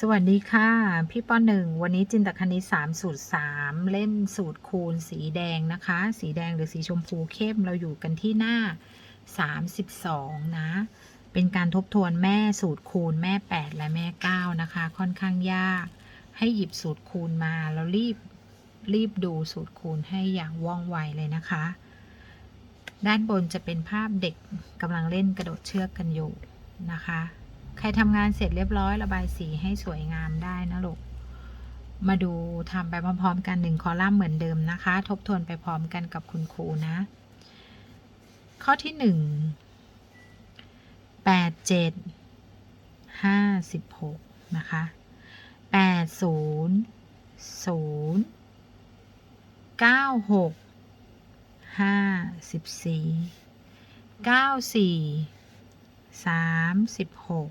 สวัสดีค่ะ พี่ป้อหนึ่งวันนี้จินตคณิตสามสูตรสามเล่มสูตรคูณสีแดงนะคะ สีแดงหรือสีชมพูเข้มเราอยู่กันที่หน้า 32 นะ เป็นการทบทวนแม่สูตรคูณแม่ 8 และแม่ 9 นะคะ ค่อนข้างยาก ให้หยิบสูตรคูณมาแล้วรีบรีบดูสูตรคูณให้อย่างว่องไวเลยนะคะ ด้านบนจะเป็นภาพเด็กกำลังเล่นกระโดดเชือกกันอยู่นะคะ ใครทำงานเสร็จเรียบร้อยระบายสีให้สวยงามได้นะลูก มาดูทำไปพร้อมๆ กันหนึ่งคอลัมน์เหมือนเดิมนะคะ ทบทวนไปพร้อมกันกับคุณครูนะ ข้อที่หนึ่งแปดเจ็ดห้าสิบหกนะคะแปดศูนย์ศูนย์เก้าหกห้าสิบสี่เก้าสี่ สามสิบหก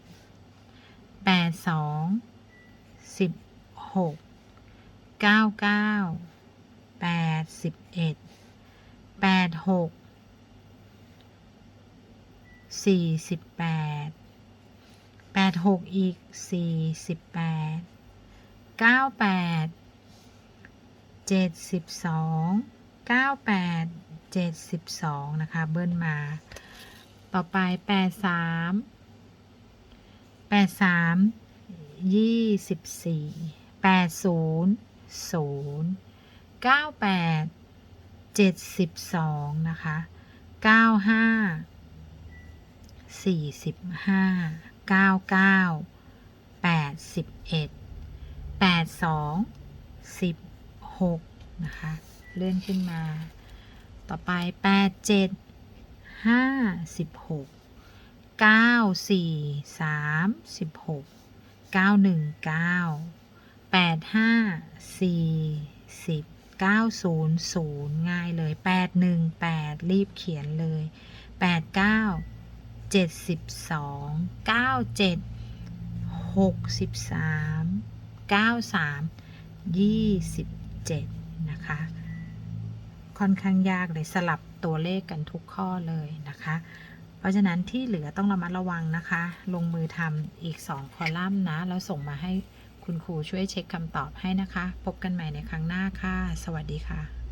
แปดสองสิบหกเก้าเก้าแปดสิบเอ็ดแปดหกสี่สิบแปดแปดหกอีกสี่สิบแปดเก้าแปดเจ็ดสิบสองเก้าแปดเจ็ดสิบสองนะคะ เบิ้ลมา ต่อไปแปดสามแปดสามยี่สิบสี่แปดศูนย์ศูนย์เก้าแปดเจ็ดสิบสองนะคะเก้าห้าสี่สิบห้าเก้าเก้าแปดสิบเอ็ดแปดสองสิบหกนะคะ เลื่อนขึ้นมา ต่อไปแปดเจ็ด ห้าสิบหกเก้าสี่สามสิบหกเก้าหนึ่งเก้าแปดห้าสี่สิบเก้าศูนย์ศูนย์ง่ายเลยแปดหนึ่งแปดรีบเขียนเลยแปดเก้าเจ็ดสิบสองเก้าเจ็ดหกสิบสามเก้าสามยี่สิบเจ็ดนะคะ ค่อนข้างยากเลยสลับตัวเลขกันทุกข้อเลยนะคะ เพราะฉะนั้นที่เหลือต้องระมัดระวังนะคะ ลงมือทำอีก 2 คอลัมน์นะ แล้วส่งมาให้คุณครูช่วยเช็คคำตอบให้นะคะ พบกันใหม่ในครั้งหน้าค่ะ สวัสดีค่ะ